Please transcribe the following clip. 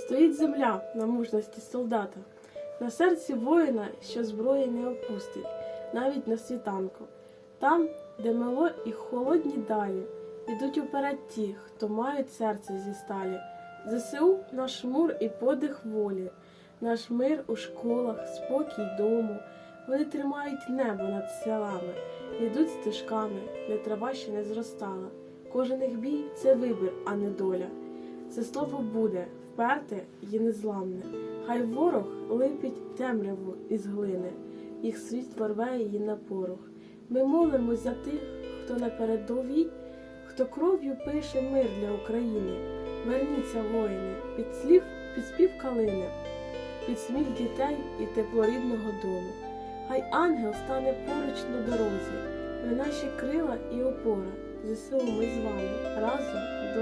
Стоїть земля на мужності солдата, на серці воїна, що зброї не опустить, навіть на світанку. Там, де мило і холодні далі, ідуть уперед ті, хто мають серце зі сталі. ЗСУ наш мур і подих волі, наш мир у школах, спокій дому. Вони тримають небо над селами, йдуть стежками, де трава ще не зростала. Кожен їх бій це вибір, а не доля. Це слово буде вперте і незламне. Хай ворог липить темряву із глини, їх світло рве її на порох. Ми молимось за тих, хто на передовій, хто кров'ю пише мир для України. Верніться, воїни, під слів, під спів калини, під сміх дітей і тепло рідного дому. Хай ангел стане поруч на дорозі. Ви наші крила і опора. ЗСУ ми з вами разом до.